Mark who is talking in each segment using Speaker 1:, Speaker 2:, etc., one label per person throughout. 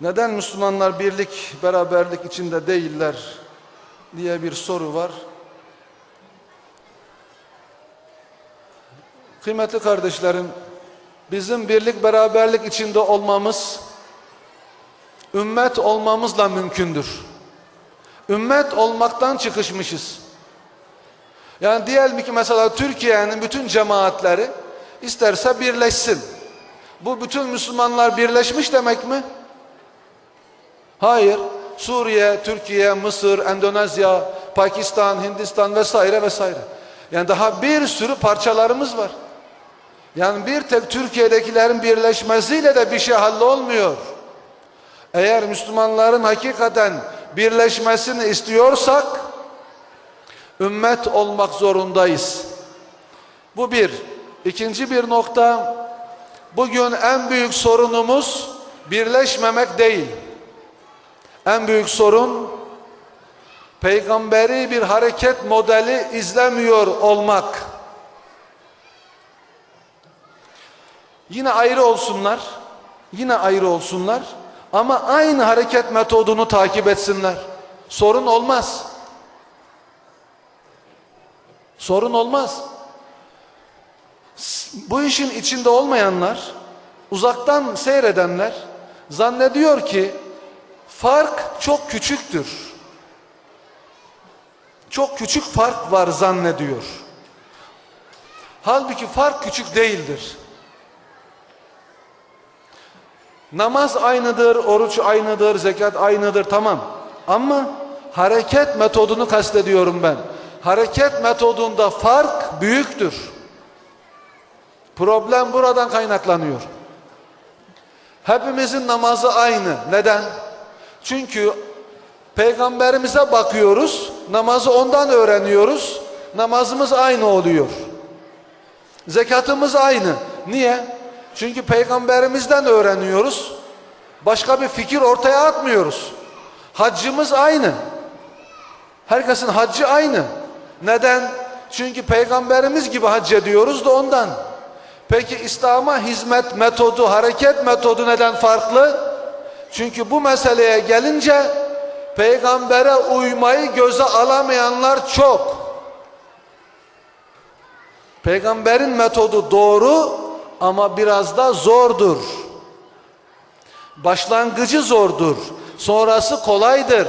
Speaker 1: Neden Müslümanlar birlik, beraberlik içinde değiller diye bir soru var. Kıymetli kardeşlerim, bizim birlik, beraberlik içinde olmamız, ümmet olmamızla mümkündür. Ümmet olmaktan çıkışmışız. Yani diyelim ki mesela Türkiye'nin bütün cemaatleri isterse birleşsin. Bu bütün Müslümanlar birleşmiş demek mi? Hayır. Suriye, Türkiye, Mısır, Endonezya, Pakistan, Hindistan vesaire vesaire. Yani daha bir sürü parçalarımız var. Yani bir tek Türkiye'dekilerin birleşmesiyle de bir şey hallolmuyor. Eğer Müslümanların hakikaten birleşmesini istiyorsak ümmet olmak zorundayız. Bu bir. İkinci bir nokta bugün en büyük sorunumuz birleşmemek değil. En büyük sorun peygamberi bir hareket modeli izlemiyor olmak. Yine ayrı olsunlar. Yine ayrı olsunlar. Ama aynı hareket metodunu takip etsinler. Sorun olmaz. Sorun olmaz. Bu işin içinde olmayanlar, uzaktan seyredenler zannediyor ki fark çok küçüktür. Çok küçük fark var zannediyor. Halbuki fark küçük değildir. Namaz aynıdır, oruç aynıdır, zekat aynıdır tamam. Ama hareket metodunu kastediyorum ben. Hareket metodunda fark büyüktür. Problem buradan kaynaklanıyor. Hepimizin namazı aynı. Neden? Çünkü peygamberimize bakıyoruz, namazı ondan öğreniyoruz, namazımız aynı oluyor. Zekatımız aynı. Niye? Çünkü peygamberimizden öğreniyoruz. Başka bir fikir ortaya atmıyoruz. Haccımız aynı. Herkesin haccı aynı. Neden? Çünkü peygamberimiz gibi hac ediyoruz da ondan. Peki İslam'a hizmet metodu, hareket metodu neden farklı? Çünkü bu meseleye gelince peygambere uymayı göze alamayanlar çok. Peygamberin metodu doğru ama biraz da zordur. Başlangıcı zordur. Sonrası kolaydır.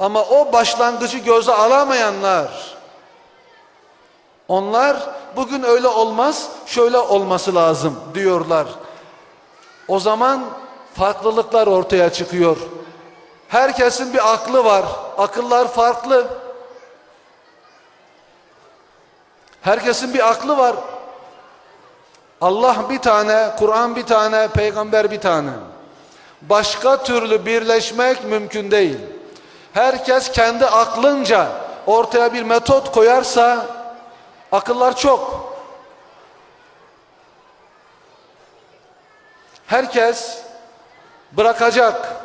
Speaker 1: Ama o başlangıcı göze alamayanlar onlar bugün öyle olmaz, şöyle olması lazım diyorlar. O zaman farklılıklar ortaya çıkıyor. Herkesin bir aklı var. Akıllar farklı. Herkesin bir aklı var. Allah bir tane, Kur'an bir tane, peygamber bir tane. Başka türlü birleşmek mümkün değil. Herkes kendi aklınca ortaya bir metot koyarsa akıllar çok. Herkes bırakacak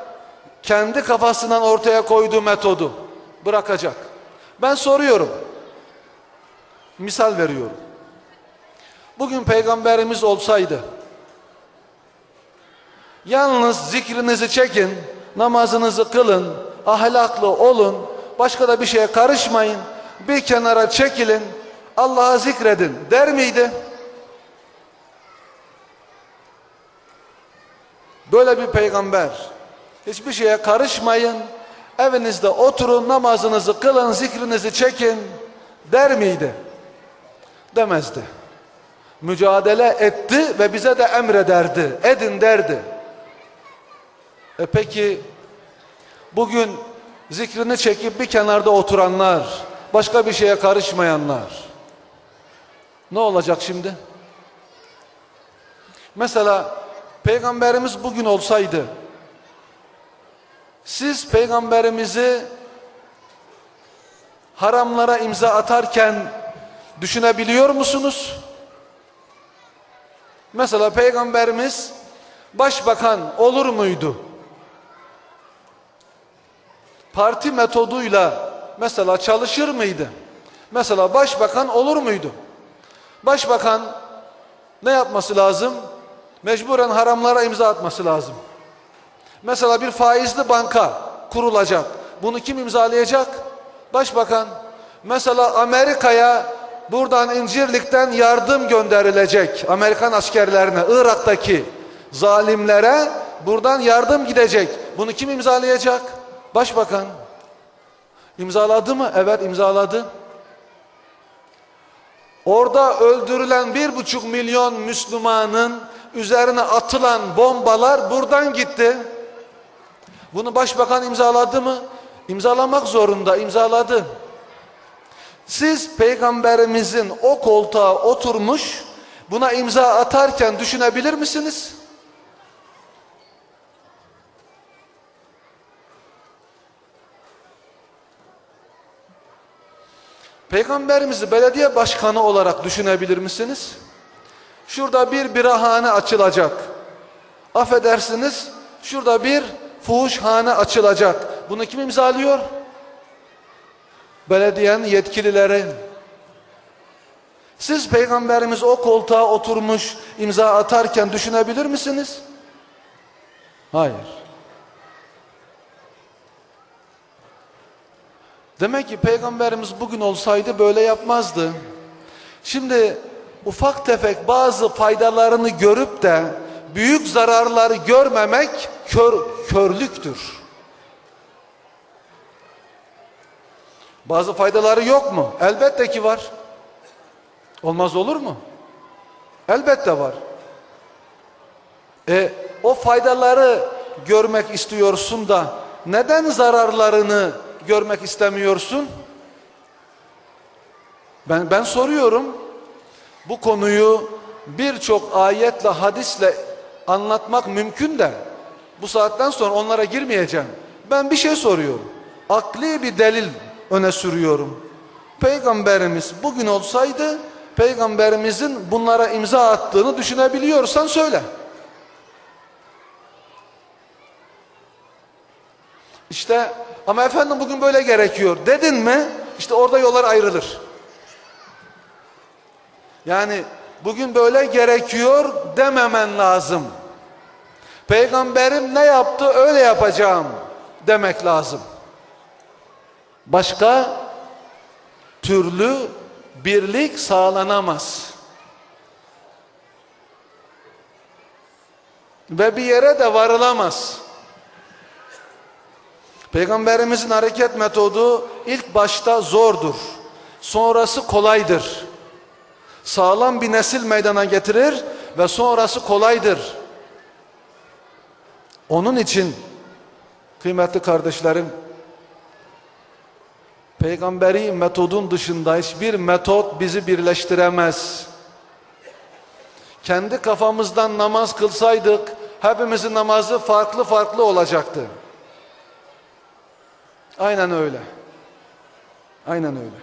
Speaker 1: kendi kafasından ortaya koyduğu metodu bırakacak. Ben soruyorum. Misal veriyorum. Bugün peygamberimiz olsaydı yalnız zikrinizi çekin, namazınızı kılın, ahlaklı olun, başka da bir şeye karışmayın, bir kenara çekilin, Allah'a zikredin der miydi? Böyle bir peygamber hiçbir şeye karışmayın, evinizde oturun, namazınızı kılın, zikrinizi çekin der miydi? Demezdi mücadele etti ve bize de emrederdi. Edin derdi. E peki bugün zikrini çekip bir kenarda oturanlar, başka bir şeye karışmayanlar ne olacak şimdi? Mesela peygamberimiz bugün olsaydı siz peygamberimizi haramlara imza atarken düşünebiliyor musunuz? Mesela peygamberimiz başbakan olur muydu? Parti metoduyla mesela çalışır mıydı? Mesela başbakan olur muydu? Başbakan ne yapması lazım? Mecburen haramlara imza atması lazım. Mesela bir faizli banka kurulacak. Bunu kim imzalayacak? Başbakan. Mesela Amerika'ya buradan İncirlik'ten yardım gönderilecek. Amerikan askerlerine, Irak'taki zalimlere buradan yardım gidecek. Bunu kim imzalayacak? Başbakan. İmzaladı mı? Evet imzaladı. Orada öldürülen bir buçuk milyon Müslümanın üzerine atılan bombalar buradan gitti. Bunu başbakan imzaladı mı? İmzalamak zorunda, imzaladı. Siz peygamberimizin o koltuğa oturmuş, buna imza atarken düşünebilir misiniz? Peygamberimizi belediye başkanı olarak düşünebilir misiniz? Şurada bir birahane açılacak. Affedersiniz, şurada bir fuhuşhane açılacak. Bunu kim imzalıyor? Belediyenin yetkilileri. Siz peygamberimiz o koltuğa oturmuş imza atarken düşünebilir misiniz? Hayır. Demek ki peygamberimiz bugün olsaydı böyle yapmazdı. Şimdi ufak tefek bazı faydalarını görüp de büyük zararları görmemek kör, körlüktür. Bazı faydaları yok mu? Elbette ki var. Olmaz olur mu? Elbette var. E, o faydaları görmek istiyorsun da neden zararlarını görmek istemiyorsun? Ben ben soruyorum. Bu konuyu birçok ayetle, hadisle anlatmak mümkün de bu saatten sonra onlara girmeyeceğim. Ben bir şey soruyorum. Akli bir delil öne sürüyorum. Peygamberimiz bugün olsaydı peygamberimizin bunlara imza attığını düşünebiliyorsan söyle. İşte ama efendim bugün böyle gerekiyor dedin mi işte orada yollar ayrılır. Yani bugün böyle gerekiyor dememen lazım. Peygamberim ne yaptı öyle yapacağım demek lazım. Başka türlü birlik sağlanamaz. Ve bir yere de varılamaz. Peygamberimizin hareket metodu ilk başta zordur. Sonrası kolaydır. Sağlam bir nesil meydana getirir ve sonrası kolaydır. Onun için kıymetli kardeşlerim peygamberi metodun dışında hiçbir metot bizi birleştiremez. Kendi kafamızdan namaz kılsaydık hepimizin namazı farklı farklı olacaktı. Aynen öyle. Aynen öyle.